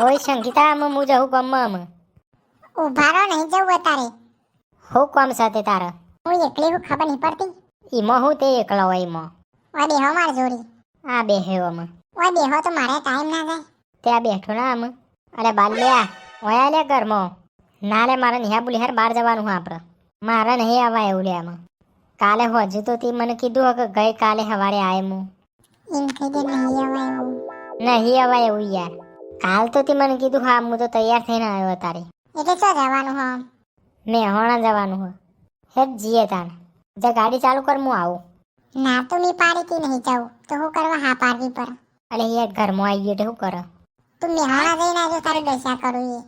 હોય સંગીતા આમ હું જવું ગમમાં આમ. ઊભા રહો નહીં જવું તારે હું કોમ સાથે તારા? હું એકલી હું ખબર નહીં પડતી. ઈમાં હું તે એકલો હોય મો ઓય બેહો માર જોડી. આ બેહ્યો ઓમ ઓય બેહો તો મારે ટાઈમ ના જાય. ત્યાં બેઠો ના આમ. અરે બાલ્યા ઓયા લે ઘરમાં. ના લે મારે નિહા બોલી હાર બહાર જવાનું હું આપણે. મારે નહીં આવા એવું લે આમાં. કાલે હજુ તો તી મને કીધું કે ગઈ કાલે સવારે આય હું. નહીં અવાય એવું યાર. કાલ તો તે મને કીધું હા હું તો તૈયાર થઈને આવ્યો તારે. એટલે ચો જવાનું હો? મેહોણા જવાનું હે. હેડ જીએ તાણ. જે ગાડી ચાલુ કર હું આવું. ના તો મી પાડીતી નહીં જાઉં. તો હું કરવા હા પાડવી પર અલે યાર ઘરમાં આવી ગયો તો શું કરો? તું મેહાણા જઈને આવજો તારે દશા કરું એ.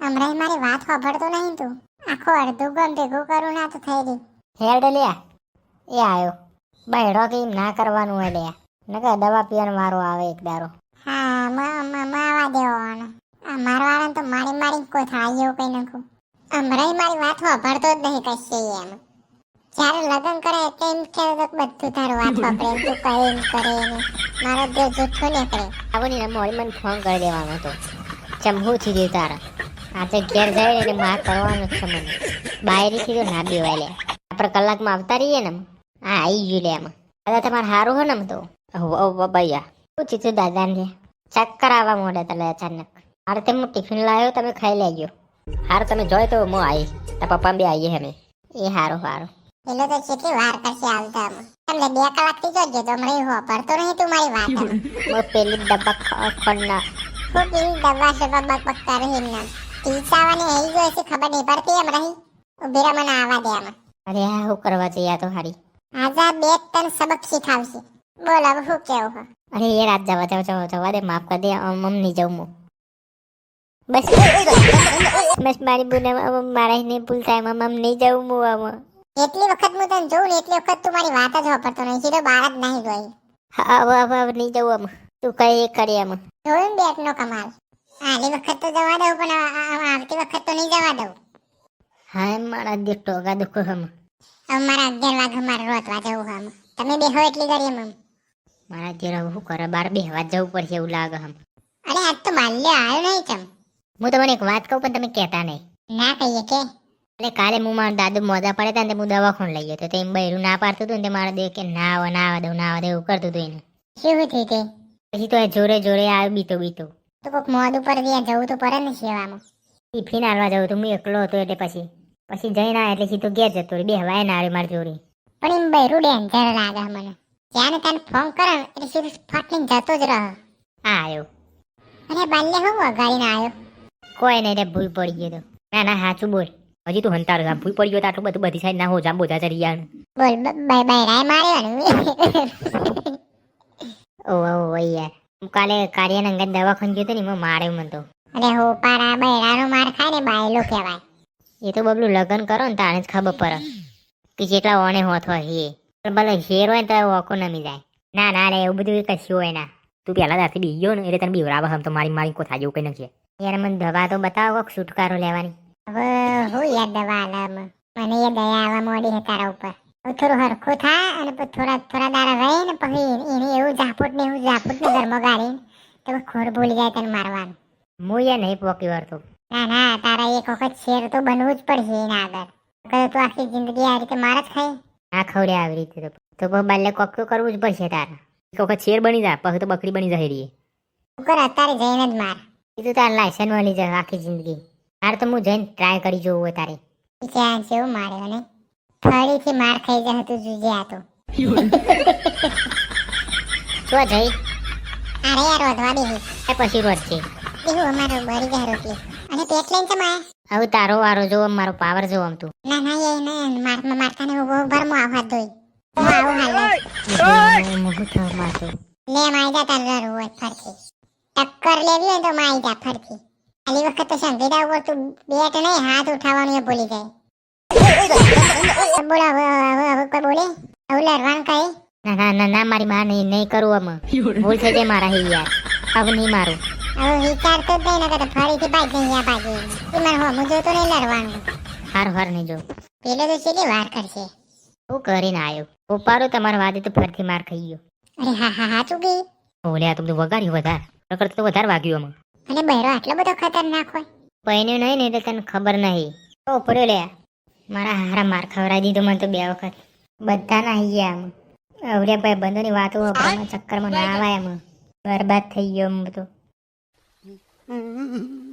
હમણાં મારી વાત સાંભળતો નહીં તું. આખો અડધું ગમ ભેગું કરું ના તો થઈ રહી હેડ લ્યા એ આવ્યો બહેડો કે ના કરવાનું હોય લ્યા નકર દવા પીવાનો વારો આવે એક દારો. હા મ- મ- માવા દેવાનો. આ તો મારી મારી કોઈ થાય એવું કઈ નાખું હમણાં મારી વાત સાંભળતો જ નહીં કશે એમ. જ્યારે લગ્ન કરે તેમ કે બધું તારું વાત સાંભળે તું કહે એમ કરે ને મારો જૂઠો ને મોડી મને ફોન કરી દેવાનો હતો. ગયું તારા. આજે ઘેર જાય એટલે માર કરવાનું છે મને. બાયરીથી તો ના બેવાય લે. આપણે કલાકમાં આવતા રહીએ ને હા આવી ગયું લે આમાં દાદા તમારે સારું હો ને આમ તો? ભૈયા. શું ચીધું દાદાને? ચક્કર આવવા મોડે તને અચાનક. હારે તે હું ટિફિન લાવ્યો તમે ખાઈ લેજો. હારું તમે જોઈ તો હું આવી તારા પપ્પા બી આવીએ અમે. એ હારું હારું. પેલો તો કેટલી વાર કરશે આવતા તમને બે કલાકથી જોજો તો મને હું સાંભળતો નહીં તું મારી વાત. મો પેલી ડબ્બા ખ- ખોલના. હું પેલી ડબ્બા છે બક બક રહી ના ટીચાવાની આવી ગયો છે ખબર નહીં પડતી એમ રહી ઉભેરા મને આવા દે આમાં. અરે આ શું કરવા જઈએ તો હારી. આજા બે ત્રણ સબક શીખાવશે. બોલ હવે શું કેવું હે? અરે એ રાત જવા જવા જવા જવા દે માફ કરી દે નહીં જાઉં હું. બસ બસ મારી બુને મારા નહીં ભૂલ થાય મમ નહીં જાઉં હું આમાં એટલી વખત હું તને જોઉં ને એટલી વખત તું મારી વાત જ વાપરતો નહીં. સીધો બહાર જ નહીં ગઈ. હવે હવે હવે નહીં જવું આમાં. તું કઈ કરી આમ. જોયું બેટ નો કમાલ? આલી વખત તો જવા દઉં પણ આવતી વખત તો નહીં જવા દઉં. હા એમ મારા દે ટોગા દુખો હમ હવે મારા અગિયાર વાગે મારે રોતવા જવું હે આમાં. તમે બેહો એટલી કરીએ એમ આમ. મારા ઘેર હવે શું કરે? બાર બેહવા જવું પડશે એવું લાગે હમ. અરે આજ તો બાલ્ય આવ્યો નહીં તમ. હું તમને એક વાત કહું પણ તમે કહેતા નહીં. ના કહીએ કે. એટલે કાલે હું મારા દાદુ મોજા પડે હતા ને હું દવાખાને લઈ ગયો તો એમ બહેરું ના પાડતું હતું ને તે મારા દે કે ના આવે ના આવે દઉં ના આવે એવું કરતું હતું એને. શું થયું તે? પછી તો એ જોરે જોરે આવ્યો બીતો બીતો. તો કોઈક મોડ ઉપર ત્યાં જવું તો પડે ને સેવામાં. ટિફિન આવવા જવું તો હું એકલો હતો એટલે પછી. પછી જઈને આવ્યા એટલે સીધું ઘેર જતો બે બેહવાય ના આવ્યો મારી જોડી. પણ એમ બહેરું ડેન્જર લાગે મને. ત્યાં ને ફોન કરો એટલે સીધું ફાટલીને જતો જ રહે. હા આવ્યો અરે બાલ્ય હું વગાડીને આવ્યો કોઈ નહીં રે ભૂલ પડી ગયો તો. ના ના સાચું બોલ. હજી તું હંતાર જા ભૂલ પડી ગયો તો આટલું બધું બધી સાઈડ ના હો જામ બોધા ચડી ગયા બોલ બાય બાય રાય માર્યો ઓ ઓ યાર. હું કાલે કાર્યન અંગત દવાખાને ગયો તો ને એમાં માર્યો મને તો. અરે હો પારા બૈરાનો માર ખાય ને બાયલો કહેવાય. એ તો બબલું લગ્ન કરો ને તાણે જ ખબર પડે. કે જેટલા ઓણે હોત હોય એ. ભલે શેર હોય ને તો ઓકો નમી જાય ના ના રે એવું બધું કશું હોય ના. તું પહેલા દાથી બી ગયો ને એટલે તને બીવરાવ હમ તો મારી મારી કોથા જેવું કઈ નથી. યાર મને દવા તો બતાવો કોક છુટકારો લેવાની. હવે હું યાર દવા આલામ મને એ દયા આવા મોડી હે તારા ઉપર. હવે થોડું હરખું થાય અને પછી થોડા થોડા દારા રહે ને પછી એને એવું ઝાપટ ને એવું ઝાપટ ને ઘરમાં ગાળી તો ખોર ભૂલી જાય તને મારવાનું. હું યાર નહીં પોકી વળતો ના ના તારા એક વખત શેર તો બનવું જ પડશે એના આગળ. તો આખી જિંદગી આ રીતે માર જ ખાય. ના ખવડે આવી રીતે તો. તો પછી બાલે કોક તો કરવું જ પડશે તારે. કોક શેર બની જાય પછી તો બકરી બની જાય રીએ કુકર અત્યારે જઈને જ માર. તો તારે લાયસન્સ મળી જાય આખી જિંદગી. તારે તો હું જઈને ટ્રાય કરી જોવું હોય તારે. ત્યાં જેવું માર્યો ને ફરીથી માર ખાઈ જાય તું જુજે આ તો. શું જઈ. અરે યાર વધવા દે એ પછી છે દેવું અમારો બરી જાય રોટલી અને પેટ લઈને ચમાય હવે તારો વારો જો મારો પાવર જો આમ તું. ના ના એ ના માર મારતા ને ઊભો ભર મો આવા દોઈ હું આવું હાલ મોઢું થા મારતું લે માઈ જા તાર ઘર હોય ફરથી. ટક્કર લેવી હોય તો માઈ જા ફરથી. આલી વખત તો સંગીતા ઉપર તું બેટ નહીં હાથ ઉઠાવવાનું એ ભૂલી જાય. બોલા હવે હવે હવે કોઈ બોલે? હવે લડવાનું કઈ? ના ના ના ના મારી માં નહીં નહીં કરું આમાં. ભૂલ થઈ જાય મારા હી યાર હવે નહીં મારું. હવે વિચારતો જ નહીં નકર તો ફરીથી જઈ આ બાજુ એ મને હમું જોતો નહીં લડવાનું. હાર હાર નહીં જો. પેલો તો છેલ્લી વાર કરશે. હું કરીને આવ્યો ઉપાડો તમારા વાદે તો ફરથી માર ખાઈ ગયો. અરે હા હા હા તું ગઈ ઓલે આ તમને બધું વગાડ્યું વધારે. નકર તો વધારે વાગ્યું આમાં. અને બહેરો આટલો બધો ખતરનાક હોય. પૈણ્યો નહીં ને તો તને ખબર નહીં. તો ઉપડ્યો લે. મારા હારા માર ખવડાવી દીધો મને તો બે વખત. બધા ના ગયા આમ. અવડ્યા ભાઈ બંધોની વાતો ચક્કરમાં ના આવાય એમ બરબાદ થઈ ગયો એમ તો Mm-hmm.